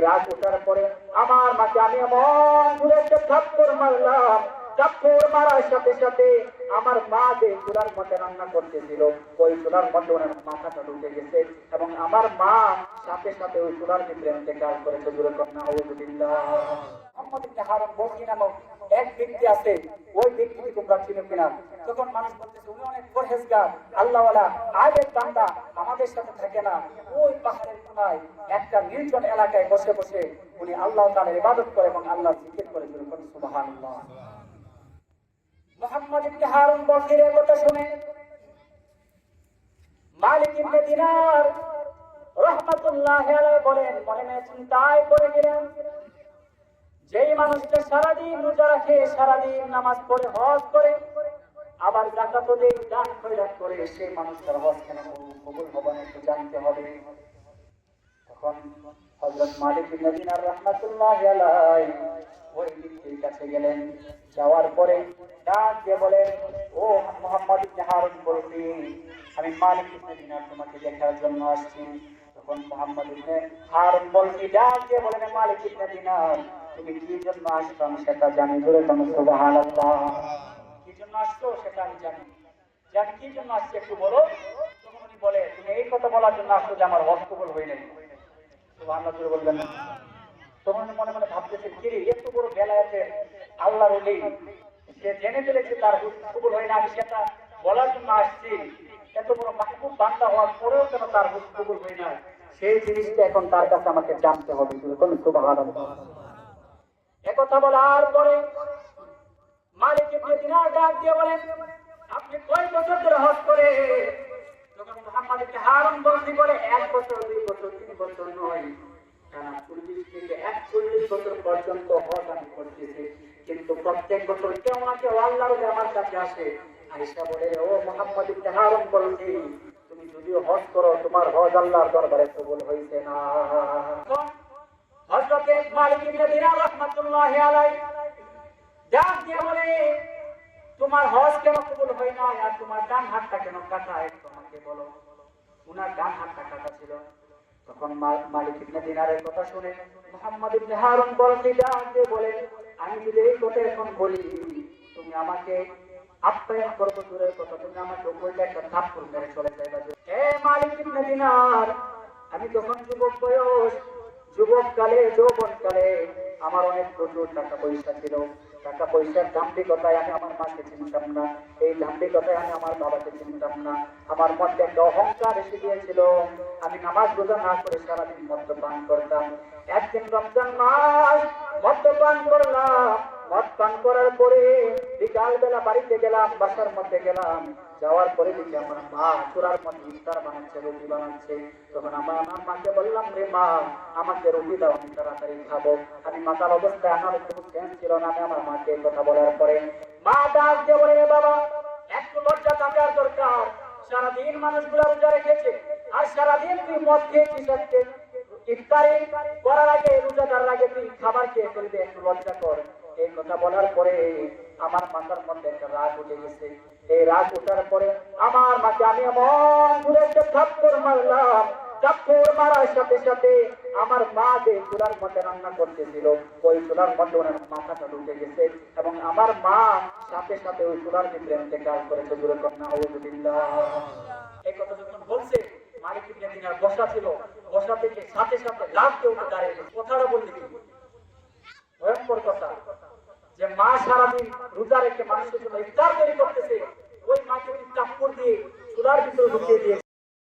রাগ ওঠার পরে আমার মাকে আমি এমন ঘুরে একটা মারলাম। থাপ্পড় মারার সাথে সাথে আমার মা যে চুলার মধ্যে রান্না করতেছিল, ওই চুলার মধ্যে ওনার মাথাটা ঢুকে গেছে এবং আমার মা সাথে সাথে ওই চুলার ভিতরে ইন্তেকাল করেছে দূরে কন্যা মোহাম্মদ ইবনে হারাম বকরি নামক এক ব্যক্তি আছে, ওই ব্যক্তিকে তোমরা চিনো কিনা? তখন মানুষ বলতেছে, উনি অনেক পরহেজগার, আল্লাহওয়ালা আবেদ বান্দা, আমাদের সাথে থাকে না। ওই পাহাড়ের কোনায় একটা নির্জন এলাকায় বসে বসে উনি আল্লাহ তাআলার ইবাদত করে এবং আল্লাহর জিকির করে যেরকম সুবহানাল্লাহ। মোহাম্মদ ইবনে হারুন বকরির কথা শুনে মালিক ইবনে দিনার রহমাতুল্লাহ আলাইহি বলেন মনে চিন্তায় পড়ে গেলেন? মানুষটা সারাদিন রোজা রাখে, সারাদিন নামাজ পড়ে, হজ করে। আবার জাকাত দেয় দান খয়রাত করে, সেই মানুষটার হজ কেন কবুল হবে না একটু জানতে হবে। তখন হযরত মালিক ইবনে দিনার রাহমাতুল্লাহ আলাইহি ওই ব্যক্তির কাছে গেলেন। যাওয়ার পরে ডাক দিয়ে বলেন, ও মোহাম্মদ ইবনে হারুন বলবি আমি মালিক ইবনে দিনার তোমাকে দেখার জন্য আসছি। তখন মোহাম্মদ ইবনে হারুন বলবি ডাক দিয়ে বলেন মালিক ইবনে দিনার আমি সেটা আমি জানি। কি জন্য একটু বলো। তুমি এই কথা বলার জন্য এত বড় সে জেনে ফেলেছে তার কবুল হয় না, আমি সেটা বলার জন্য আসছি। এত বড় মাহবুব বান্দা হওয়ার পরেও কেন তার কবুল হয় না? সেই জিনিসটা এখন তার কাছে আমাকে জানতে হবে কোন সুবহানাল্লাহ। একথা বলার পরে মালিক ডাক দিয়ে বলেন আপনি কয় বছর ধরে হজ করে? কিন্তু প্রত্যেক বছর আমার কাছে আসে। বলে, ও তুমি যদিও হজ করো, তোমার হজ আল্লাহর দরবারে কবুল হইছে না। তোমার হজ কেন কবুল হয় না আর তোমার ডান হাতটা কেন কাটা একটু আমাকে বলো। উনার ডান হাতটা কাটা ছিল। তখন মালিক ইবনে দিনারের কথা শুনে মুহাম্মদ ইবনে হারুন বলতে ডাক বলে, আমি যদি এই কথা এখন বলি, তুমি আমাকে আপ্যায়ন করব দূরের কথা, তুমি আমাকে বললে একটা থাপ্পড় মেরে চলে যাইবা এ মালিক ইবনে দিনার, আমি তখন যুবক বয়স কালে, যৌবন কালে আমার অনেক প্রচুর টাকা পয়সা ছিল। টাকা পয়সার দাম্ভিকতায় আমি আমার মাকে চিনতাম না। এই দাম্ভিকতায় আমি আমার বাবাকে চিনতাম না। আমার মধ্যে একটা অহংকার এসে গিয়েছিল। আমি নামাজ রোজা না করে সারাদিন মদ্যপান করতাম। একদিন রমজান মাস মদ্যপান করলাম। মদ করার পরে বিকাল বেলা বাড়িতে গেলাম, বাসার মধ্যে গেলাম। যাওয়ার পরে দেখি আমার মা চূড়ার মধ্যে ইফতার বানাচ্ছে, রুটি বানাচ্ছে। তখন আমার আমার মাকে বললাম, রে মা, আমাকে রুটি দাও, আমি তাড়াতাড়ি খাব। আমি মাতার অবস্থায়, আমার কোনো সেন্স ছিল না, আমি আমার মাকে কথা বলার পরে, মা, ডাক দিয়ে বলে বাবা, একটু লজ্জা থাকার দরকার। সারাদিন মানুষগুলো রোজা রেখেছে, আর সারাদিন তুই মদ আজকে। ইফতারি করার আগে রোজাদার আগে তুই খাবার খেয়ে ফেলবে, একটু লজ্জা কর। এই কথা বলার পরে আমার মাথার মধ্যে একটা রাগ উঠে গেছে। এই রাগ উঠার পরে আমার মাকে আমি এমন দূরে একটা থাপ্পড় মারলাম। মারার সাথে সাথে আমার মা যে চুলার মধ্যে রান্না করতেছিল, ওই চুলার মধ্যে ওনার মাথাটা ঢুকে গেছে এবং আমার মা সাথে সাথে ওই চুলার ভিতরে ইন্তেকাল করেছে দূরে কন্যা এই কথা যখন বলছে বসা ছিল। বসা থেকে সাথে সাথে লাভ কেউ কথাটা ভয়ঙ্কর কথা। মা সারাদিন রোজা রেখে মানুষের জন্য ইফতার তৈরি করতেছে, ওই মাকে কাপড় দিয়ে চুলার ভিতরে ঢুকিয়ে দিয়ে